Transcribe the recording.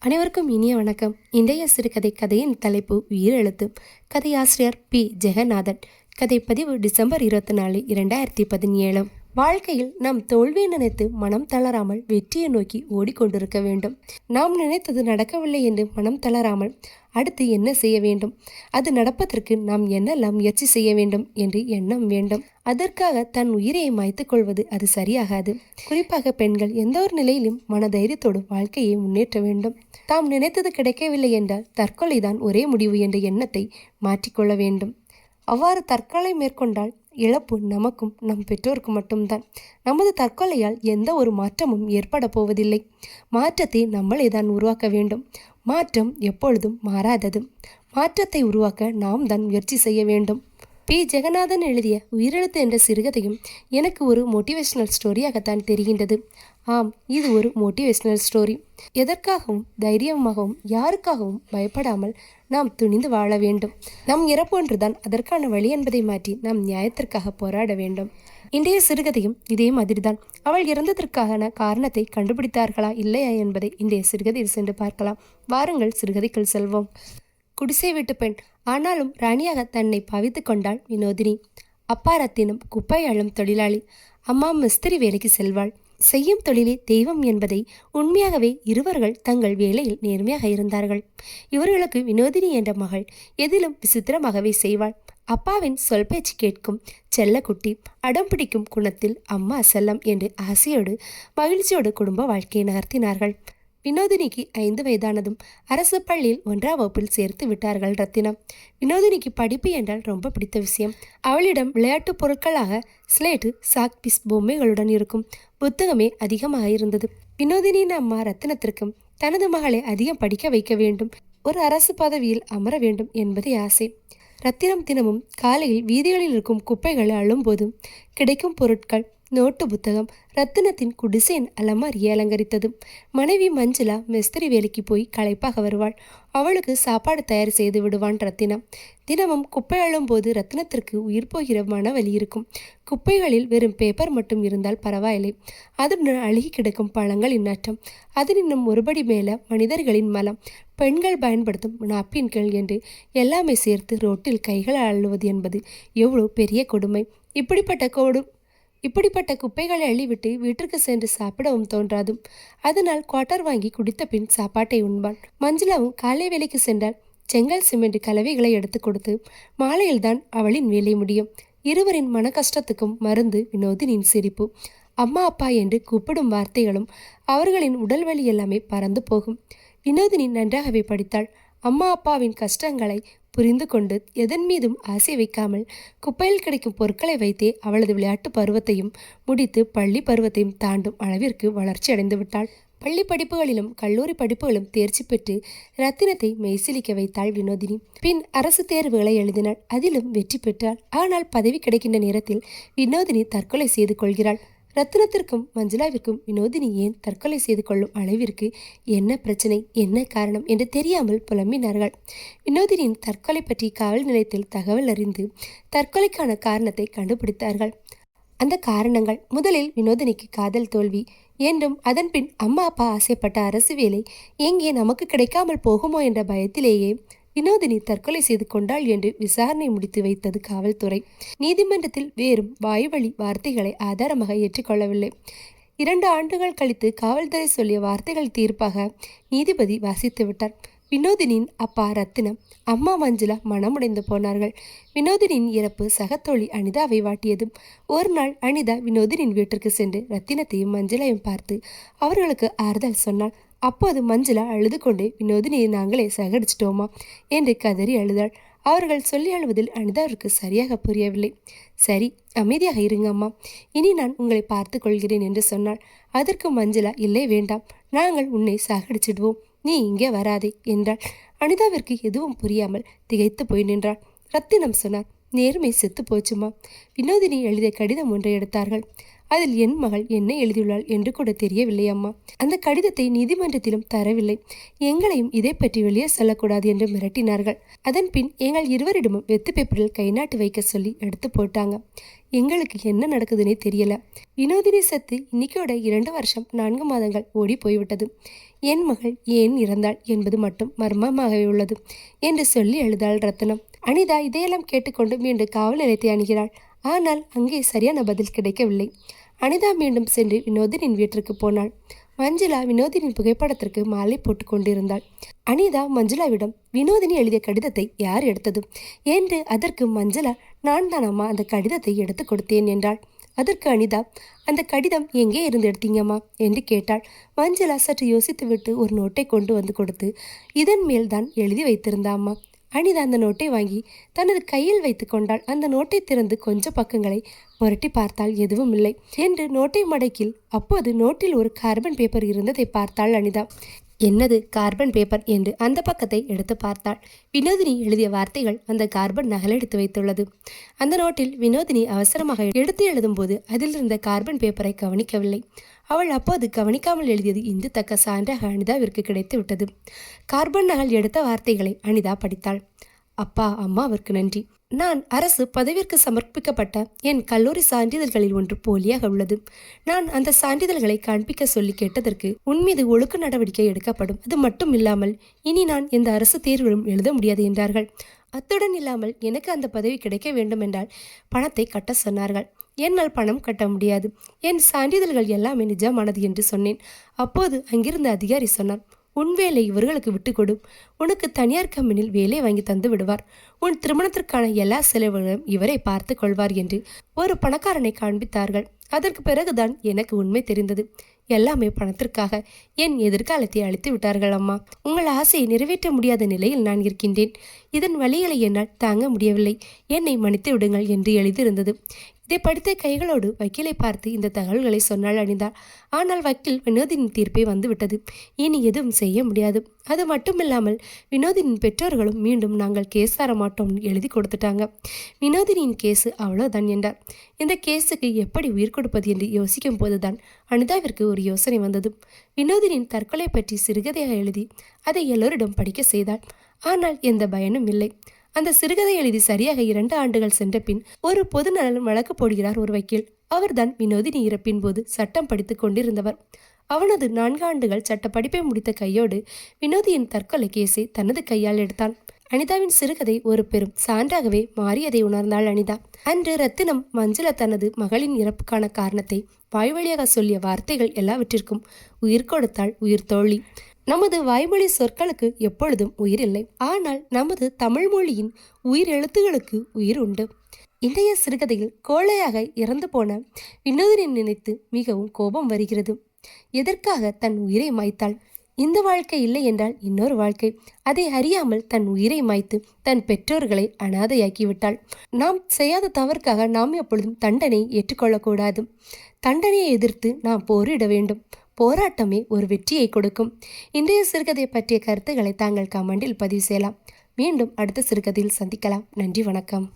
அனைவருக்கும் இனிய வணக்கம். இன்றைய சிறுகதை கதையின் தலைப்பு உயிரெழுத்து. கதையாசிரியர் பி. ஜெகநாதன். கதைப்பதிவு டிசம்பர் இருபத்தி நாலு இரண்டாயிரத்தி பதினேழு. வாழ்க்கையில் நாம் தோல்வியை நினைத்து மனம் தளராமல் வெற்றியை நோக்கி ஓடிக்கொண்டிருக்க வேண்டும். நாம் நினைத்தது நடக்கவில்லை என்று மனம் தளராமல் அடுத்து என்ன செய்ய வேண்டும்? அது நடப்பதற்கு நாம் என்னெல்லாம் முயற்சி செய்ய வேண்டும் என்று எண்ணம் வேண்டும். அதற்காக தன் உயிரை மாய்த்துக் கொள்வது அது சரியாகாது. குறிப்பாக பெண்கள் எந்த ஒரு நிலையிலும் மனதைரியத்தோடு வாழ்க்கையை முன்னேற்ற வேண்டும். தாம் நினைத்தது கிடைக்கவில்லை என்றால் தற்கொலைதான் ஒரே முடிவு என்ற எண்ணத்தை மாற்றிக்கொள்ள வேண்டும். அவ்வாறு தற்கொலை மேற்கொண்டால் இழப்பு நமக்கும் நம் பெற்றோருக்கு மட்டும்தான். நமது தற்கொலையால் எந்த ஒரு மாற்றமும் ஏற்பட போவதில்லை. மாற்றத்தை நம்மளே தான் உருவாக்க வேண்டும். மாற்றம் எப்பொழுதும் மாறாதது. மாற்றத்தை உருவாக்க நாம் தான் முயற்சி செய்ய வேண்டும். பி. ஜெகநாதன் எழுதிய உயிரெழுத்து என்ற சிறுகதையும் எனக்கு ஒரு மோட்டிவேஷனல் ஸ்டோரியாகத்தான் தெரிகின்றது. ஆம் இது ஒரு மோட்டிவேஷனல் ஸ்டோரி. எதற்காகவும் தைரியமாகவும் யாருக்காகவும் பயப்படாமல் நாம் துணிந்து வாழ வேண்டும். நம் இறப்பொன்றுதான் அதற்கான வழி என்பதை மாற்றி நாம் நியாயத்திற்காக போராட வேண்டும். இன்றைய சிறுகதையும் இதே மாதிரிதான். அவள் இறந்ததற்கான காரணத்தை கண்டுபிடித்தார்களா இல்லையா என்பதை இன்றைய சிறுகதையில் சென்று பார்க்கலாம். வாருங்கள் சிறுகதைக்குள் செல்வோம். குடிசை வீட்டு பெண். ஆனாலும் ராணியாக தன்னை பாவித்து கொண்டாள் வினோதினி. அப்பா ரத்தினம் குப்பை அழும் தொழிலாளி. அம்மா மிஸ்திரி வேலைக்கு செல்வாள். செய்யும் தொழிலே தெய்வம் என்பதை உண்மையாகவே இருவர்கள் தங்கள் வேலையில் நேர்மையாக இருந்தார்கள். இவர்களுக்கு வினோதினி என்ற மகள் எதிலும் விசித்திரமாகவே செய்வாள். அப்பாவின் சொல் பேச்சு கேட்கும் செல்லக்குட்டி அடம் பிடிக்கும் குணத்தில் அம்மா செல்லம் என்று ஆசையோடு மகிழ்ச்சியோடு குடும்ப வாழ்க்கையை நகர்த்தினார்கள். வினோதினிக்கு ஐந்து வயதானதும் அரசு பள்ளியில் ஒன்றாம் வகுப்பில் சேர்த்து விட்டார்கள் ரத்தினம். வினோதினிக்கு படிப்பு என்றால் ரொம்ப பிடித்த விஷயம். அவளிடம் விளையாட்டு பொருட்களாக ஸ்லேட்டு சாக்பீஸ் பொம்மைகளுடன் இருக்கும் புத்தகமே அதிகமாக இருந்தது. வினோதினியின் அம்மா ரத்தினத்திற்கும் தனது மகளை அதிகம் படிக்க வைக்க வேண்டும். ஒரு அரசு பதவியில் அமர வேண்டும் என்பதே ஆசை. ரத்தினம் தினமும் காலையில் வீதிகளில் இருக்கும் குப்பைகளை அழும்போதும் கிடைக்கும் பொருட்கள் நோட்டு புத்தகம் ரத்தினத்தின் குடிசையின் அலமாரியை அலங்கரித்தது மனைவி மஞ்சுளா மிஸ்திரி வேலைக்கு போய் களைப்பாக வருவாள். அவளுக்கு சாப்பாடு தயார் செய்து விடுவான் ரத்தினம். தினமும் குப்பை அழும்போது ரத்தினத்திற்கு உயிர் போகிற மனவலி இருக்கும். குப்பைகளில் வெறும் பேப்பர் மட்டும் இருந்தால் பரவாயில்லை. அதனுடன் அழுகி கிடக்கும் பழங்களின் நாற்றம். அதன் இன்னும் ஒருபடி மேல மனிதர்களின் மலம். பெண்கள் பயன்படுத்தும் நாப்பின்கள் என்று எல்லாமே சேர்த்து ரோட்டில் கைகள் அள்ளுவது என்பது எவ்வளோ பெரிய கொடுமை. இப்படிப்பட்ட கொடு இப்படிப்பட்ட குப்பைகளை அள்ளிவிட்டு வீட்டிற்கு சென்று சாப்பிடவும் தோன்றாதும் அதனால் குவார்ட்டர் வாங்கி குடித்த பின் சாப்பாட்டை உண்பாள் மஞ்சுளாவும் காலை வேலைக்கு சென்றால் செங்கல் சிமெண்ட் கலவைகளை எடுத்து கொடுத்து மாலையில்தான் அவளின் வேலை முடியும். இருவரின் மன கஷ்டத்துக்கும் மருந்து வினோதினின் சிரிப்பு அம்மா அப்பா என்று கூப்பிடும் வார்த்தைகளும் அவர்களின் உடல் வலி எல்லாமே பறந்து போகும். வினோதினி நன்றாகவே படித்தாள். அம்மா அப்பாவின் கஷ்டங்களை புரிந்து கொண்டு எதன் மீதும் ஆசை வைக்காமல் குப்பையில் கிடைக்கும் பொருட்களை வைத்தே அவளது விளையாட்டு பருவத்தையும் முடித்து பள்ளி பருவத்தையும் தாண்டும் அளவிற்கு வளர்ச்சி அடைந்து விட்டாள் பள்ளி படிப்புகளிலும் கல்லூரி படிப்புகளும் தேர்ச்சி பெற்று ரத்தினத்தை மெய்சிலிக்க வைத்தாள் வினோதினி. பின் அரசு தேர்வுகளை எழுதினாள். அதிலும் வெற்றி பெற்றாள். ஆனால் பதவி கிடைக்கின்ற நேரத்தில் வினோதினி தற்கொலை செய்து கொள்கிறாள். ரத்னத்திற்கும் மஞ்சுளாவிற்கும் வினோதினி ஏன் தற்கொலை செய்து கொள்ளும் அளவிற்கு என்ன பிரச்சனை என்ன காரணம் என்று தெரியாமல் புலம்பினார்கள். வினோதினியின் தற்கொலை பற்றி காவல் நிலையத்தில் தகவல் அறிந்து தற்கொலைக்கான காரணத்தை கண்டுபிடித்தார்கள். அந்த காரணங்கள் முதலில் வினோதினிக்கு காதல் தோல்வி என்றும் அதன்பின் அம்மா அப்பா ஆசைப்பட்ட அரசு வேலை எங்கே நமக்கு கிடைக்காமல் போகுமோ என்ற பயத்திலேயே வினோதினி தற்கொலை செய்து கொண்டாள் என்று விசாரணை முடித்து வைத்தது காவல்துறை. நீதிமன்றத்தில் வேறும் வாய்வழி வார்த்தைகளை ஆதாரமாக ஏற்றுக்கொள்ளவில்லை. இரண்டு ஆண்டுகள் கழித்து காவல்துறை சொல்லிய வார்த்தைகள் தீர்ப்பாக நீதிபதி வாசித்து விட்டார். வினோதினின் அப்பா ரத்தினம் அம்மா மஞ்சுளா மனமுடைந்து போனார்கள். வினோதினின் இறப்பு சகத்தோழி அனிதாவை வாட்டியதும் ஒரு நாள் அனிதா வினோதினின் வீட்டிற்கு சென்று ரத்தினத்தையும் மஞ்சுளையும் பார்த்து அவர்களுக்கு ஆறுதல் சொன்னாள். அப்போது மஞ்சளா அழுது கொண்டே வினோதினியை நாங்களே சகடிச்சிட்டோமா என்று கதறி அழுதாள். அவர்கள் சொல்லி அழுவதில் அனிதாவிற்கு சரியாக புரியவில்லை. சரி அமைதியாக இருங்க அம்மா இனி நான் உங்களை பார்த்து கொள்கிறேன் என்று சொன்னாள். அதற்கு மஞ்சளா இல்லை வேண்டாம். நாங்கள் உன்னை சாகடிச்சிடுவோம். நீ இங்கே வராதே என்றாள். அனிதாவிற்கு எதுவும் புரியாமல் திகைத்து போய் நின்றாள். ரத்தினம் சொன்னார் நேர்மை செத்து போச்சுமா? வினோதினி எழுதிய கடிதம் ஒன்றை எடுத்தார்கள். அதில் என் மகள் என்ன எழுதியுள்ளாள் என்று கூட தெரியவில்லை அம்மா. அந்த கடிதத்தை நீதிமன்றத்திலும் தரவில்லை. எங்களையும் இதை பற்றி வெளியே சொல்லக்கூடாது என்று மிரட்டினார்கள். அதன் பின் எங்கள் இருவரிடமும் வெத்து பேப்பரில் கைநாட்டு வைக்க சொல்லி எடுத்து போட்டாங்க. எங்களுக்கு என்ன நடக்குதுன்னே தெரியல. வினோதினி சத்து இன்னைக்கோட இரண்டு வருஷம் நான்கு மாதங்கள் ஓடி போய்விட்டது. என் மகள் ஏன் இறந்தாள் என்பது மட்டும் மர்மமாகவே உள்ளது என்று சொல்லி எழுதாள் ரத்னம் அனிதா இதையெல்லாம் கேட்டுக்கொண்டு மீண்டும் காவல் நிலையத்தை அணுகிறாள் ஆனால் அங்கே சரியான பதில் கிடைக்கவில்லை. அனிதா மீண்டும் சென்று வினோதினின் வீட்டிற்கு போனாள். மஞ்சுளா வினோதினின் புகைப்படத்திற்கு மாலை போட்டு கொண்டிருந்தாள். அனிதா மஞ்சுளாவிடம் வினோதினி எழுதிய கடிதத்தை யார் எடுத்தது? என்று அதற்கு மஞ்சுளா நான் தானம்மா அந்த கடிதத்தை எடுத்து கொடுத்தேன் என்றாள். அதற்கு அனிதா அந்த கடிதம் எங்கே இருந்து எடுத்தீங்கம்மா? என்று கேட்டாள். மஞ்சுளா சற்று யோசித்துவிட்டு ஒரு நோட்டை கொண்டு வந்து கொடுத்து இதன் மேல் தான் எழுதி வைத்திருந்தாம்மா அனிதா அந்த நோட்டை வாங்கி தனது கையில் வைத்து கொண்டாள். அந்த நோட்டை திறந்து கொஞ்ச பக்கங்களை புரட்டி பார்த்தால் எதுவும் இல்லை. என்று நோட்டை மடக்கில் அப்போது நோட்டில் ஒரு கார்பன் பேப்பர் இருந்ததை பார்த்தாள் அனிதா. என்னது கார்பன் பேப்பர்? என்று அந்த பக்கத்தை எடுத்து பார்த்தாள். வினோதினி எழுதிய வார்த்தைகள் அந்த கார்பன் நகலெடுத்து வைத்துள்ளது. அந்த நோட்டில் வினோதினி அவசரமாக எடுத்து எழுதும்போது போது அதிலிருந்த கார்பன் பேப்பரை கவனிக்கவில்லை. அவள் அப்போது கவனிக்காமல் எழுதியது இந்து தக்க சான்றாக அனிதாவிற்கு கிடைத்து விட்டது. கார்பன் நகல் எடுத்த வார்த்தைகளை அனிதா படித்தாள். அப்பா அம்மாவிற்கு நன்றி. நான் அரசு பதவிற்கு சமர்ப்பிக்கப்பட்ட என் கல்லூரி சான்றிதழ்களில் ஒன்று போலியாக உள்ளது. நான் அந்த சான்றிதழ்களை காண்பிக்க சொல்லி கேட்டதற்கு உன் மீது ஒழுக்க நடவடிக்கை எடுக்கப்படும். அது மட்டும் இல்லாமல் இனி நான் எந்த அரசு தேர்விலும் எழுத முடியாது என்றார்கள். அத்துடன் இல்லாமல் எனக்கு அந்த பதவி கிடைக்க வேண்டும் என்றால் பணத்தை கட்ட சொன்னார்கள். என்னால் பணம் கட்ட முடியாது. என் சான்றிதழ்கள் எல்லாமே நிஜமானது என்று சொன்னேன். அப்போது அங்கிருந்த அதிகாரி சொன்னார் உன் வேலை இவர்களுக்கு விட்டு கொடு உனக்கு தனியார் கம்பெனியில் வேலை வாங்கி தந்து விடுவார். உன் திருமணத்திற்கான எல்லா செலவுகளும் இவரை பார்த்து கொள்வார் என்று ஒரு பணக்காரனை காண்பித்தார்கள். அதற்கு பிறகுதான் எனக்கு உண்மை தெரிந்தது. எல்லாமே பணத்திற்காக. என் எதிர்காலத்தை அழித்து விட்டார்கள் அம்மா. உங்கள் ஆசையை நிறைவேற்ற முடியாத நிலையில் நான் இருக்கின்றேன். இதன் வழிகளை என்னால் தாங்க முடியவில்லை. என்னை மன்னித்து விடுங்கள் என்று எழுதியிருந்தது. இதை படித்த கைகளோடு வக்கீலை பார்த்து இந்த தகவல்களை சொன்னால் அணிந்தார் ஆனால் வக்கீல் வினோதின் தீர்ப்பை வந்துவிட்டது. இனி எதுவும் செய்ய முடியாது. அது மட்டுமில்லாமல் வினோதினின் பெற்றோர்களும் மீண்டும் நாங்கள் கேஸ் தர மாட்டோம் எழுதி கொடுத்துட்டாங்க. வினோதினியின் கேஸு அவ்வளோதான் என்றார். இந்த கேஸுக்கு எப்படி உயிர் கொடுப்பது என்று யோசிக்கும் போதுதான் அனிதாவிற்கு ஒரு யோசனை வந்தது. வினோதினின் தற்கொலை பற்றி சிறுகதையாக எழுதி அதை எல்லோரிடம் படிக்க செய்தாள். ஆனால் எந்த பயனும் இல்லை. அந்த சிறுகதை எழுதி சரியாக இரண்டு ஆண்டுகள் சென்ற பின் ஒரு பொது நலன் வழக்கு போடுகிறார் ஒரு வக்கீல் அவர்தான் வினோதினி இறப்பின் போது சட்டம் படித்துக் கொண்டிருந்தவர். அவனது நான்கு ஆண்டுகள் சட்ட படிப்பை முடித்த கையோடு வினோதியின் தற்கொலை கேஸை தனது கையால் எடுத்தான். அனிதாவின் சிறுகதை ஒரு பெரும் சான்றாகவே மாறியதை உணர்ந்தாள் அனிதா. அன்று ரத்தினம் மஞ்சள தனது மகளின் இறப்புக்கான காரணத்தை வாய்வழியாக சொல்லிய வார்த்தைகள் எல்லாவற்றிற்கும் உயிர் கொடுத்தாள் உயிர் தோழி. நமது வாய்மொழி சொற்களுக்கு எப்பொழுதும் உயிர் இல்லை ஆனால் நமது தமிழ் மொழியின் உயிர் எழுத்துகளுக்கு உயிர் உண்டு இன்றைய சிறுகதையில் கோழையாக இறந்து போன வினோதினை நினைத்து மிகவும் கோபம் வருகிறது. எதற்காக தன் உயிரை மாய்த்தாள்? இந்த வாழ்க்கை இல்லை என்றால் இன்னொரு வாழ்க்கை. அதை அறியாமல் தன் உயிரை மாய்த்து தன் பெற்றோர்களை அனாதையாக்கிவிட்டாள். நாம் செய்யாத தவறுக்காக நாம் எப்பொழுதும் தண்டனை ஏற்றுக்கொள்ளக்கூடாது. தண்டனையை எதிர்த்து நாம் போரிட வேண்டும். போராட்டமே ஒரு வெற்றியை கொடுக்கும். இன்றைய சிறுகதை பற்றிய கருத்துக்களை தாங்கள் கமெண்டில் பதிவு செய்யலாம். மீண்டும் அடுத்த சிறுகதையில் சந்திக்கலாம். நன்றி வணக்கம்.